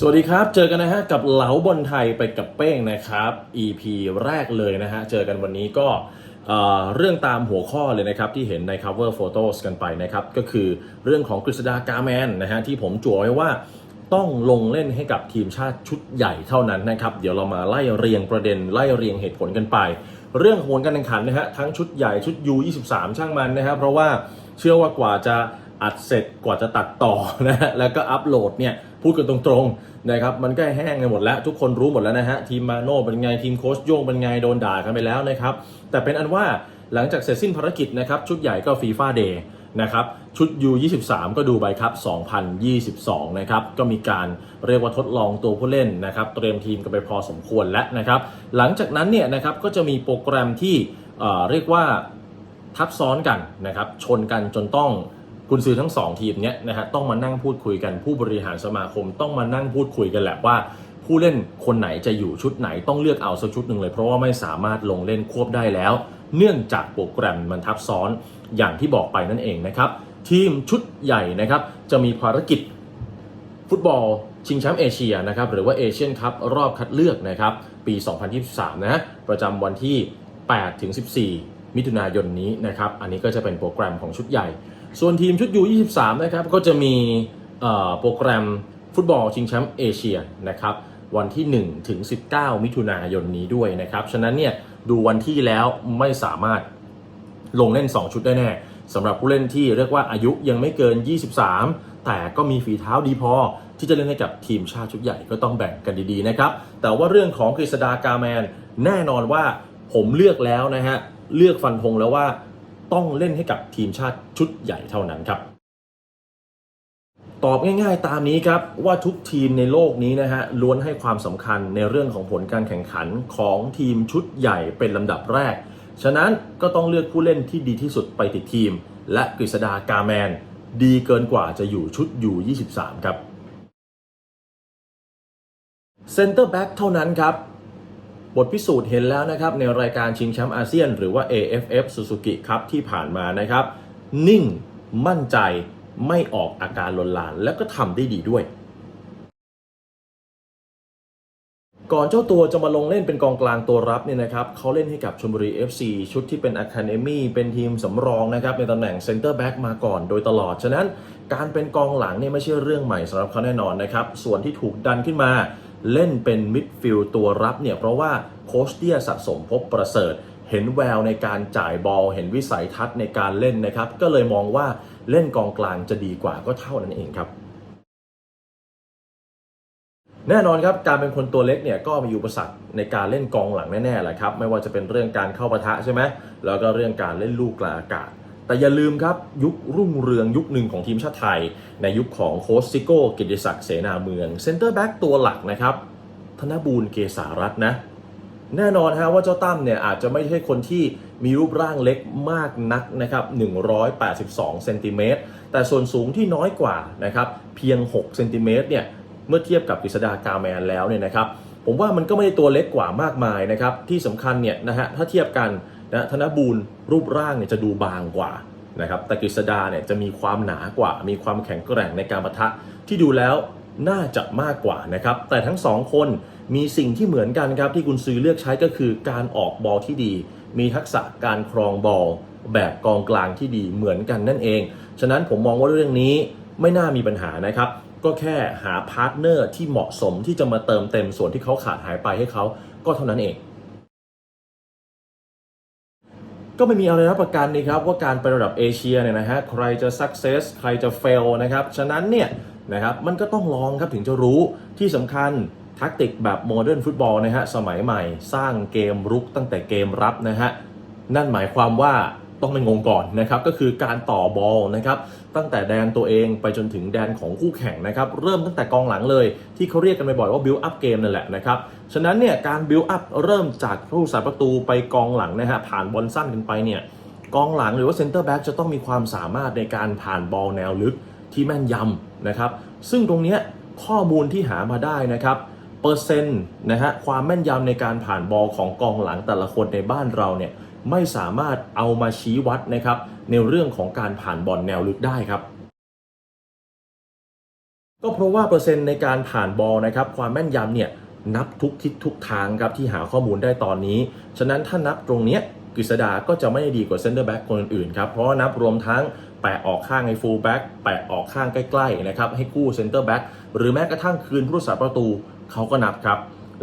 สวัสดีครับ เจอกันนะฮะกับเหลาบอลไทยไปกับเป้งนะครับ EP แรกเลยนะฮะ เจอกันวันนี้ก็เรื่องตามหัวข้อเลยนะครับ ที่เห็นใน cover photos กันไปนะครับ ก็คือเรื่องของกฤษดากาแมนนะฮะ ที่ผมจั่วไว้ว่าต้องลงเล่นให้กับทีมชาติชุดใหญ่เท่านั้นนะครับ เดี๋ยวเรามาไล่เรียงประเด็นไล่เรียงเหตุผลกันไป เรื่องของผลการแข่งขันนะฮะทั้งชุดใหญ่ชุด U23 ช่างมันนะครับเพราะว่าเชื่อว่ากว่าจะอัดเสร็จกว่าจะตัดต่อนะฮะแล้วก็อัปโหลดเนี่ย พูดกันตรงๆนะครับมันก็แห้งกันหมดแล้ว ทุกคนรู้หมดแล้วนะฮะทีมมาโน่เป็นไงทีมโค้ชโย่งเป็นไงโดนด่ากันไปแล้วนะครับแต่เป็นอันว่าหลังจากเสร็จสิ้นภารกิจนะครับชุดใหญ่ก็ฟีฟ่าเดย์นะครับชุด U23 ก็ดูไปครับ 2022 นะครับ ก็มีการเรียกว่าทดลองตัวผู้เล่นนะครับ เตรียมทีมกันไปพอสมควรแล้วนะครับ หลังจากนั้นเนี่ยนะครับก็จะมีโปรแกรมที่เอ่อเรียกว่าทับซ้อนกันนะครับ ชนกันจนต้อง กุนซือทั้งสองทีมเนี้ยนะฮะต้องมานั่งพูดคุยกันผู้บริหารสมาคมต้องมานั่งพูดคุยกันแหละว่า ผู้เล่นคนไหนจะอยู่ชุดไหนต้องเลือกเอาสักชุดหนึ่งเลย เพราะว่าไม่สามารถลงเล่นควบได้แล้ว เนื่องจากโปรแกรมมันทับซ้อนอย่างที่บอกไปนั่นเองนะครับทีมชุดใหญ่นะครับจะมีภารกิจฟุตบอลชิงแชมป์เอเชียนะครับหรือว่าเอเชียนคัพรอบคัดเลือกนะครับปี 2023 นะประจำวันที่8ถึง14 มิถุนายนนี้นะครับอันนี้ก็จะเป็นโปรแกรมของชุดใหญ่ ส่วนทีมชุด U23 นะครับก็จะมีโปรแกรมฟุตบอลชิงแชมป์เอเชียนะครับวันที่ 1 ถึง 19 มิถุนายนนี้ด้วยนะครับ ฉะนั้นเนี่ยดูวันที่แล้วไม่สามารถลงเล่น 2 ชุดได้แน่สำหรับผู้เล่นที่เรียกว่าอายุยังไม่เกิน 23 แต่ก็มีฝีเท้าดีพอ ที่จะเล่นให้กับทีมชาติชุดใหญ่ก็ต้องแบ่งกันดีๆนะครับ แต่ว่าเรื่องของกฤษดากาแมน แน่นอนว่าผมเลือกแล้วนะฮะ เลือกฟันธงแล้วว่า ต้องเล่นให้กับทีมชาติชุดใหญ่เท่านั้นครับ ตอบง่ายๆตามนี้ครับว่าทุกทีมในโลกนี้นะฮะล้วนให้ความสำคัญในเรื่องของผลการแข่งขันของทีมชุดใหญ่เป็นลำดับแรก ฉะนั้นก็ต้องเลือกผู้เล่นที่ดีที่สุดไปติดทีม และกฤษดากาแมน ดีเกินกว่าจะอยู่ชุดอยู่ 23 ครับเซนเตอร์แบ็กเท่านั้นครับ บทพิสูจน์เห็นแล้วนะครับในรายการชิงแชมป์อาเซียน หรือว่า AFF Suzuki ครับที่ผ่านมานะครับ นิ่งมั่นใจไม่ออกอาการลนลาน แล้วก็ทำได้ดีด้วย ก่อนเจ้าตัวจะมาลงเล่นเป็นกองกลางตัวรับเนี่ยนะครับเขาเล่นให้กับชลบุรี FC ชุดที่เป็น Academy เป็นทีมสำรองนะครับในตำแหน่งเซนเตอร์แบ็กมาก่อนโดยตลอด ฉะนั้นการเป็นกองหลังเนี่ยไม่ใช่เรื่องใหม่สำหรับเขาแน่นอนนะครับส่วนที่ถูกดันขึ้นมา เล่นเป็นมิดฟิลด์ตัวรับเนี่ยเพราะว่าโคชเตียสะสมพบประเสริฐ เห็นแววในการจ่ายบอลเห็นวิสัยทัศน์ในการเล่นนะครับ ก็เลยมองว่าเล่นกองกลางจะดีกว่าก็เท่านั้นเองครับแน่นอนครับการเป็นคนตัวเล็กเนี่ยก็มีอุปสรรคในการเล่นกองหลังแน่ๆแหละครับไม่ว่าจะเป็นเรื่องการเข้าปะทะใช่ไหมแล้วก็เรื่องการเล่นลูกกลางอากาศ แต่อย่าลืมครับยุครุ่งเรืองยุคหนึ่งของทีมชาติไทย ในยุคของโค้ชซิโก้กิติศักดิ์เสนาเมืองเซนเตอร์แบ็กตัวหลักนะครับ ธนบูรณ์เกษารัตน์นะ แน่นอนฮะว่าเจ้าตั้มเนี่ยอาจจะไม่ใช่คนที่มีรูปร่างเล็กมากนักนะครับ 182เซนติเมตรแต่ส่วนสูงที่น้อยกว่านะครับเพียง6เซนติเมตรเนี่ยเมื่อเทียบกับกฤษดากาแมนแล้วเนี่ยนะครับผมว่ามันก็ไม่ได้ตัวเล็กกว่ามากมายนะครับที่สำคัญเนี่ยนะฮะถ้าเทียบกัน นะธนบูรณ์รูปร่างเนี่ยจะดูบางกว่านะครับแต่กฤษดาเนี่ยจะมีความหนากว่า มีความแข็งแกร่งในการปะทะที่ดูแล้วน่าจะมากกว่านะครับแต่ทั้งสองคนมีสิ่งที่เหมือนกันครับที่คุณซื้อเลือกใช้ก็คือการออกบอลที่ดี มีทักษะการครองบอลแบบกองกลางที่ดีเหมือนกันนั่นเอง ฉะนั้นผมมองว่าเรื่องนี้ไม่น่ามีปัญหานะครับ ก็แค่หาพาร์ทเนอร์ที่เหมาะสมที่จะมาเติมเต็มส่วนที่เขาขาดหายไปให้เขาก็เท่านั้นเอง ก็ไม่มีอะไรรับประกันนี่ครับว่าการไประดับเอเชียเนี่ยนะฮะใครจะ success ใครจะ fail นะครับ ฉะนั้นเนี่ยนะครับมันก็ต้องลองครับถึงจะรู้ที่สำคัญทักติกแบบโมเดิร์นฟุตบอลนะฮะสมัยใหม่สร้างเกมรุกตั้งแต่เกมรับนะฮะนั่นหมายความว่า ต้องไม่งงก่อนนะครับก็คือการต่อบอลนะครับตั้งแต่แดนตัวเองไปจนถึงแดนของคู่แข่งนะครับเริ่มตั้งแต่กองหลังเลยที่เขาเรียกกันบ่อยๆว่า build up เกมนั่นแหละนะครับฉะนั้นเนี่ยการ build up เริ่มจากผู้สาประตูไปกองหลังนะฮะผ่านบอลสั้นกันไปเนี่ยกองหลังหรือว่าเซนเตอร์แบ็กจะต้องมีความสามารถในการผ่านบอลแนวลึกที่แม่นยำนะครับซึ่งตรงนี้ข้อมูลที่หามาได้นะครับเปอร์เซ็นต์นะฮะความแม่นยำในการผ่านบอลของกองหลังแต่ละคนในบ้านเราเนี่ย ไม่สามารถเอามาชี้วัดนะครับในเรื่องของการผ่านบอลแนวลึกได้ครับก็เพราะว่าเปอร์เซ็นต์ในการผ่านบอลนะครับความแม่นยำเนี่ยนับทุกทิศทุกทางครับที่หาข้อมูลได้ตอนนี้ ฉะนั้นถ้านับตรงเนี้ยกฤษดาก็จะไม่ดีกว่าเซนเตอร์แบ็กคนอื่นครับเพราะนับรวมทั้งแปะออกข้างให้ฟูลแบ็กแปะออกข้างใกล้ๆนะครับให้กู้เซนเตอร์แบ็กหรือแม้กระทั่งคืนผู้รักษาประตูเขาก็นับครับ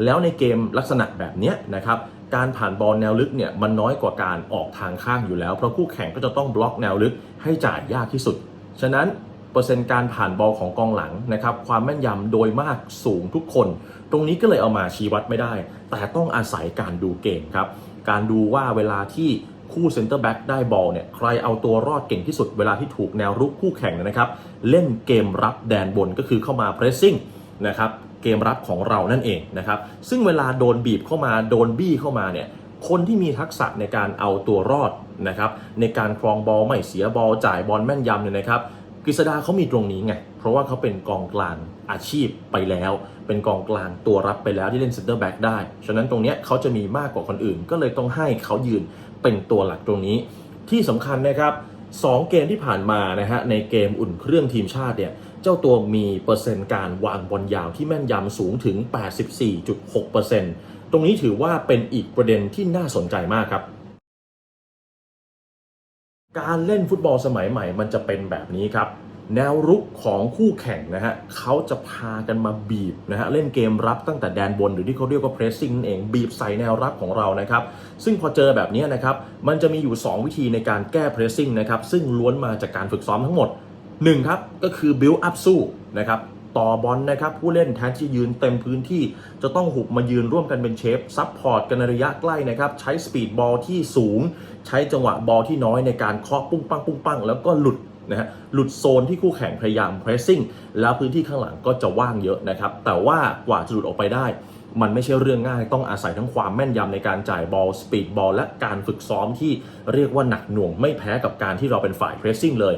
แล้วในเกมลักษณะแบบนี้นะครับการผ่านบอลแนวลึกเนี่ยมันน้อยกว่าการออกทางข้างอยู่แล้ว เพราะคู่แข่งก็จะต้องบล็อกแนวลึกให้จ่ายยากที่สุด ฉะนั้นเปอร์เซ็นต์การผ่านบอลของกองหลังนะครับความแม่นยำโดยมากสูงทุกคน ตรงนี้ก็เลยเอามาชี้วัดไม่ได้ แต่ต้องอาศัยการดูเกมครับ การดูว่าเวลาที่คู่เซนเตอร์แบ็กได้บอลเนี่ยใครเอาตัวรอดเก่งที่สุดเวลาที่ถูกแนวรุกคู่แข่งนะครับ เล่นเกมรับแดนบนก็คือเข้ามาเพรสซิ่งนะครับ เกมรับของเรานั่นเองนะครับ ซึ่งเวลาโดนบีบเข้ามาโดนบี้เข้ามาเนี่ยคนที่มีทักษะในการเอาตัวรอดนะครับในการครองบอลไม่เสียบอลจ่ายบอลแม่นยำเนี่ยนะครับกฤษดาเขามีตรงนี้ไง เพราะว่าเขาเป็นกองกลางอาชีพไปแล้ว เป็นกองกลางตัวรับไปแล้วที่เล่นเซนเตอร์แบ็กได้ ฉะนั้นตรงนี้เขาจะมีมากกว่าคนอื่น ก็เลยต้องให้เขายืนเป็นตัวหลักตรงนี้ ที่สำคัญนะครับ 2 เกมที่ผ่านมานะฮะในเกมอุ่นเครื่องทีมชาติเนี่ย เจ้าตัวมีเปอร์เซ็นต์การวางบอลยาวที่แม่นยำสูงถึง 84.6%ตรงนี้ถือว่าเป็นอีกประเด็นที่น่าสนใจมากครับ การเล่นฟุตบอลสมัยใหม่มันจะเป็นแบบนี้ครับ แนวรุกของคู่แข่งนะฮะเขาจะพากันมาบีบนะฮะเล่นเกมรับตั้งแต่แดนบนหรือที่เขาเรียกว่า pressing นั่นเองบีบใส่แนวรับของเรานะครับ ซึ่งพอเจอแบบนี้นะครับมันจะมีอยู่ 2 วิธีในการแก้ pressing นะครับซึ่งล้วนมาจากการฝึกซ้อมทั้งหมด 1ครับก็คือ build up สู้นะครับต่อบอลนะครับผู้เล่นแทนที่ยืนเต็มพื้นที่ จะต้องหุบมายืนร่วมกันเป็นเชฟซับพอร์ตกันในระยะใกล้นะครับ ใช้สปีดบอลที่สูง ใช้จังหวะบอลที่น้อยในการเคาะปุ้งปังปุ้งปังแล้วก็หลุดนะฮะหลุดโซนที่คู่แข่งพยายาม pressing แล้วพื้นที่ข้างหลังก็จะว่างเยอะนะครับ แต่ว่ากว่าจะหลุดออกไปได้ มันไม่ใช่เรื่องง่ายต้องอาศัยทั้งความแม่นยำในการจ่ายบอลสปีดบอลและการฝึกซ้อมที่เรียกว่าหนักหน่วงไม่แพ้กับการที่เราเป็นฝ่าย pressing เลย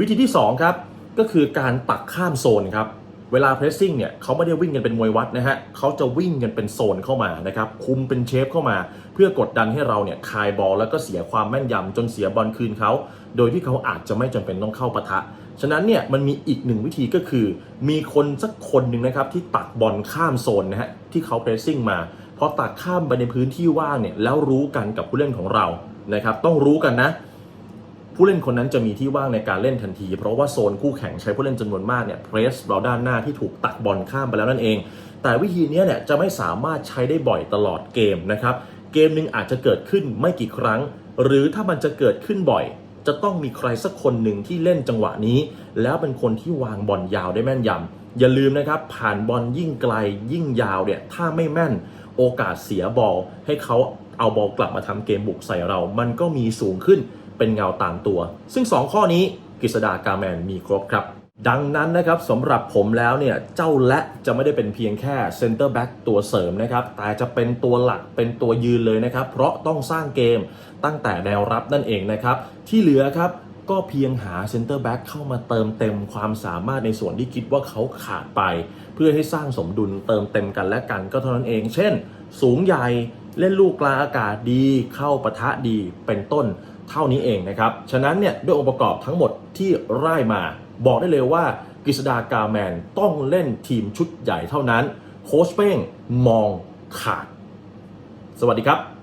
วิธีที่สองครับ ก็คือการตักข้ามโซนครับ เวลาเพรสซิ่งเนี่ยเขาไม่ได้วิ่งกันเป็นมวยวัดนะฮะเขาจะวิ่งกันเป็นโซนเข้ามานะครับคุมเป็นเชฟเข้ามา เพื่อกดดันให้เราเนี่ยคายบอลแล้วก็เสียความแม่นยำจนเสียบอลคืนเขา โดยที่เขาอาจจะไม่จำเป็นต้องเข้าปะทะ ฉะนั้นเนี่ยมันมีอีกหนึ่งวิธีก็คือ มีคนสักคนหนึ่งนะครับที่ตักบอลข้ามโซนนะฮะที่เขาเพรสซิ่งมาพอตักข้ามไปในพื้นที่ว่างเนี่ยแล้วรู้กันกับผู้เล่นของเรานะครับต้องรู้กันนะ ผู้เล่นคนนั้นจะมีที่ว่างในการเล่นทันที เพราะว่าโซนคู่แข่งใช้ผู้เล่นจำนวนมากเนี่ยเพรสเราด้านหน้าที่ถูกตักบอลข้ามไปแล้วนั่นเอง แต่วิธีนี้เนี่ยจะไม่สามารถใช้ได้บ่อยตลอดเกมนะครับเกมหนึ่งอาจจะเกิดขึ้นไม่กี่ครั้ง หรือถ้ามันจะเกิดขึ้นบ่อย จะต้องมีใครสักคนหนึ่งที่เล่นจังหวะนี้ แล้วเป็นคนที่วางบอลยาวได้แม่นยำอย่าลืมนะครับ ผ่านบอลยิ่งไกลยิ่งยาวเนี่ยถ้าไม่แม่นโอกาสเสียบอลให้เขาเอาบอลกลับมาทำเกมบุกใส่เรา มันก็มีสูงขึ้น เป็นเงาตามตัว ซึ่ง 2 ข้อนี้กฤษดากาแมนมีครบครับ ดังนั้นนะครับสำหรับผมแล้วเนี่ย เจ้าและจะไม่ได้เป็นเพียงแค่เซนเตอร์แบ็กตัวเสริมนะครับ แต่จะเป็นตัวหลักเป็นตัวยืนเลยนะครับ เพราะต้องสร้างเกมตั้งแต่แนวรับนั่นเองนะครับ ที่เหลือครับก็เพียงหาเซนเตอร์แบ็กเข้ามาเติมเต็มความสามารถในส่วนที่คิดว่าเขาขาดไป เพื่อให้สร้างสมดุลเติมเต็มกันและกันก็เท่านั้นเอง เช่น สูงใหญ่ เล่นลูกกลางอากาศดี เข้าปะทะดีเป็นต้นเท่านี้เองนะครับ ฉะนั้นเนี่ยด้วยองค์ประกอบทั้งหมดที่ไล่มา บอกได้เลยว่ากฤษดากาแมนต้องเล่นทีมชุดใหญ่เท่านั้น โค้ชเป้งมองขาด สวัสดีครับ